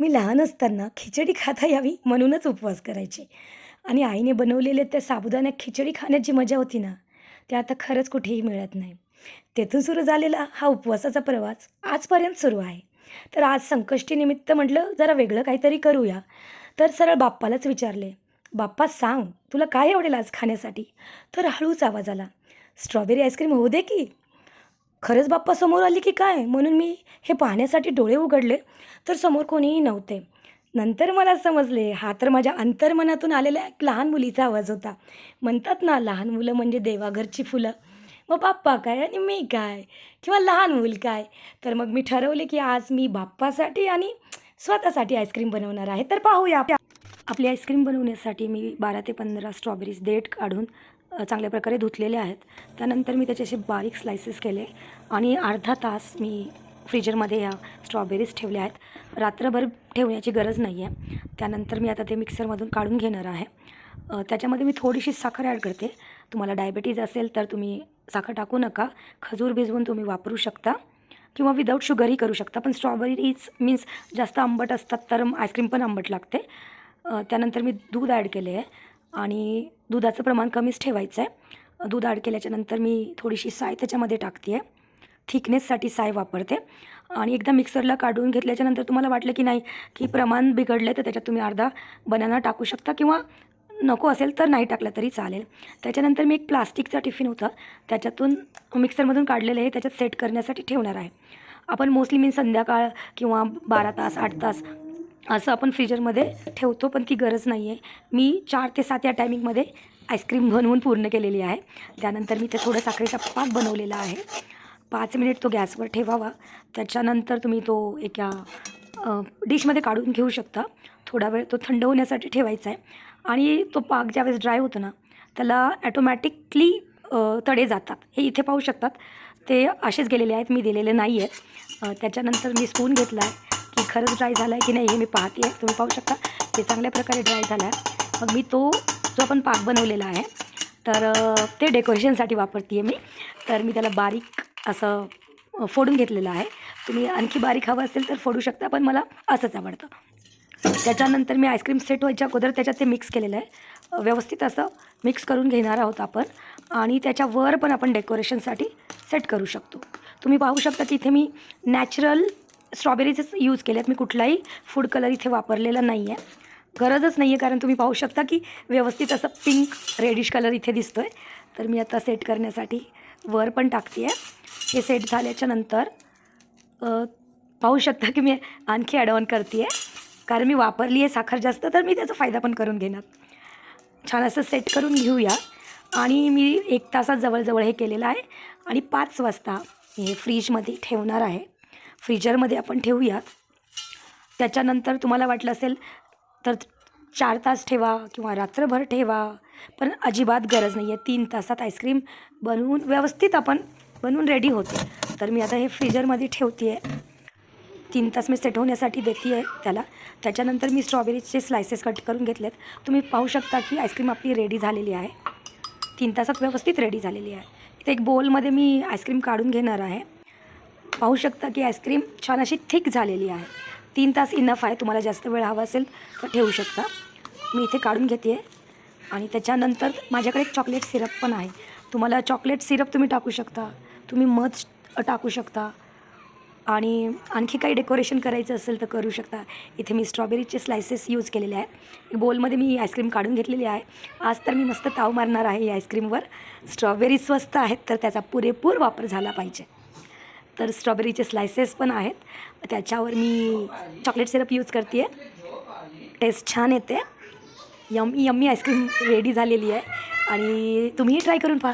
मी लहान असताना खिचडी खाता यावी म्हणूनच उपवास करायचे. आणि आईने बनवलेले त्या साबुदाण्या खिचडी खाण्याची मजा होती ना ते आता खरंच कुठेही मिळत नाही. तेथून सुरू झालेला हा उपवासाचा प्रवास आजपर्यंत सुरू आहे. तर आज संकष्टीनिमित्त म्हटलं जरा वेगळं काहीतरी करूया. तर सरळ बाप्पालाच विचारले बाप्पा सांग तुला काय आवडेल आज खाण्यासाठी? तर हळूच आवाज आला स्ट्रॉबेरी आईस्क्रीम होऊ दे की खरंच बाप्पा समोर आली की काय? म्हणून मी हे पाहण्यासाठी डोळे उघडले तर समोर कोणीही नव्हते. नंतर मला समजले हा तर माझ्या अंतर्मनातून आलेला एक लहान मुलीचा आवाज होता. म्हणतात ना लहान मुलं म्हणजे देवाघरची फुलं. मग बाप्पा काय आणि मी काय? किंवा लहान मूल काय? तर मग मी ठरवले की आज मी बाप्पासाठी आणि स्वतःसाठी आईस्क्रीम बनवणार आहे. तर पाहूया. आपली आईस्क्रीम बनवण्यासाठी मी बारा ते पंधरा स्ट्रॉबेरीज देठ काढून चांगल्या प्रकारे धुतलेले आहेत. त्यानंतर मी त्याचे असे बारीक स्लायसेस केले आणि अर्धा तास मी फ्रीजरमध्ये ह्या स्ट्रॉबेरीज ठेवल्या आहेत. रात्रभर ठेवण्याची गरज नाही आहे त्यानंतर मी आता ते मिक्सरमधून काढून घेणार आहे. त्याच्यामध्ये मी थोडीशी साखर ॲड करते. तुम्हाला डायबिटीज असेल तर तुम्ही साखर टाकू नका. खजूर भिजवून तुम्ही वापरू शकता. किंवा विदाऊट शुगरही करू शकता. पण स्ट्रॉबेरीज मीन्स जास्त आंबट असतात तर आईस्क्रीम पण आंबट लागते. त्यानंतर मी दूध ॲड केले आहे आणि दुधाचं प्रमाण कमीच ठेवायचं आहे. दूध ॲड केल्याच्यानंतर मी थोडीशी साय त्याच्यामध्ये टाकते आहे. थिकनेससाठी साय वापरते. आणि एकदा मिक्सरला काढून घेतल्याच्यानंतर तुम्हाला वाटलं की नाही की प्रमाण बिघडलं तर त्याच्यात तुम्ही अर्धा बनाना टाकू शकता किंवा नको असेल तर नाही टाकलं तरी चालेल. त्याच्यानंतर मी एक प्लास्टिकचा टिफिन होता त्याच्यातून मिक्सरमधून काढलेलं आहे त्याच्यात सेट करण्यासाठी ठेवणार आहे. आपण मोस्टली मी संध्याकाळ किंवा बारा तास आठ तास असं आपण फ्रीजरमध्ये ठेवतो पण ती गरज नाही आहे मी चार ते सात या टायमिंगमध्ये आईस्क्रीम बनवून पूर्ण केलेली आहे. त्यानंतर मी ते थोडं साखरेचा पाक बनवलेला आहे. पाच मिनिट तो गॅसवर ठेवावा. त्याच्यानंतर तुम्ही तो एका डिशमध्ये काढून घेऊ शकता. थोडा वेळ तो थंड होण्यासाठी ठेवायचा आहे. आणि तो पाक ज्यावेळेस ड्राय होतो ना त्याला ॲटोमॅटिकली तडे जातात. हे इथे पाहू शकतात. ते असेच गेलेले आहेत मी दिलेले नाही आहेत त्याच्यानंतर मी स्पून घेतला आहे. की खरंच ड्राय झाला आहे की नाही हे मी पाहते आहे तुम्ही पाहू शकता. ते चांगल्या प्रकारे ड्राय झाला आहे मग मी तो जो आपण पाक बनवलेला आहे तर ते डेकोरेशनसाठी वापरते आहे मी. तर मी त्याला बारीक असं फोडून घेतलेलं आहे. तुम्ही आणखी बारीक हवं असेल तर फोडू शकता पण मला असंच आवडतं. त्याच्यानंतर मी आईस्क्रीम सेट व्हायच्या अगोदर त्याच्यात ते मिक्स केलेलं आहे. व्यवस्थित असं मिक्स करून घेणार आहोत आपण. आणि त्याच्यावर पण आपण डेकोरेशनसाठी सेट करू शकतो. तुम्ही पाहू शकता की इथे मी नॅचरल स्ट्रॉबेरीचेच यूज केले आहेत मी कुठलाही फूड कलर इथे वापरलेला नाही आहे गरजच नाही आहे कारण तुम्ही पाहू शकता की व्यवस्थित असं पिंक रेडिश कलर इथे दिसतो आहे तर मी आता सेट करण्यासाठी वर पण टाकते आहे हे सेट झाल्याच्यानंतर पाहू शकता की मी आणखी ॲड करते आहे कारण मी वापरली आहे साखर जास्त तर मी त्याचा फायदा पण करून घेणार. छान असं सेट करून घेऊया. आणि मी एक तासात जवळजवळ हे केलेलं आहे. आणि पाच वाजता हे फ्रीजमध्ये ठेवणार आहे. फ्रीजरमध्ये आपण ठेवूयात. त्याच्यानंतर तुम्हाला वाटलं असेल तर चार तास ठेवा किंवा रात्रभर ठेवा पण अजिबात गरज नाही आहे तीन तासात आईस्क्रीम बनवून व्यवस्थित आपण बनवून रेडी होते. तर मी आता हे फ्रीजरमध्ये ठेवते आहे तीन तास मी सेट होण्यासाठी देते आहे त्याला. त्याच्यानंतर मी स्ट्रॉबेरीचे स्लायसेस कट करून घेतलेत. तुम्ही पाहू शकता की आईस्क्रीम आपली रेडी झालेली आहे. तीन तासात व्यवस्थित रेडी झालेली आहे. इथे एक बोलमध्ये मी आईस्क्रीम काढून घेणार आहे. पाहू शकता की आईस्क्रीम छान अशी थिक झालेली आहे. तीन तास इनफ आहे. तुम्हाला जास्त वेळ हवा असेल तर ठेवू शकता. मी इथे काढून घेते. आहे आणि त्याच्यानंतर माझ्याकडे एक चॉकलेट सिरप पण आहे. तुम्हाला चॉकलेट सिरप तुम्ही टाकू शकता. तुम्ही मध टाकू शकता. आणि आणखी काही डेकोरेशन करायचं असेल तर करू शकता. इथे मी स्ट्रॉबेरीचे स्लायसेस यूज केलेले आहेत. बोलमध्ये मी आईस्क्रीम काढून घेतलेली आहे. आज तर मी मस्त ताव मारणार आहे या आईस्क्रीमवर. स्ट्रॉबेरी स्वस्त आहेत तर त्याचा पुरेपूर वापर झाला पाहिजे. तर स्ट्रॉबेरीचे स्लायसेस पण आहेत. त्याच्यावर मी चॉकलेट सिरप यूज करते आहे टेस्ट छान येते. यम्मी यम्मी आईस्क्रीम रेडी झालेली आहे. आणि तुम्हीही ट्राय करून पहा.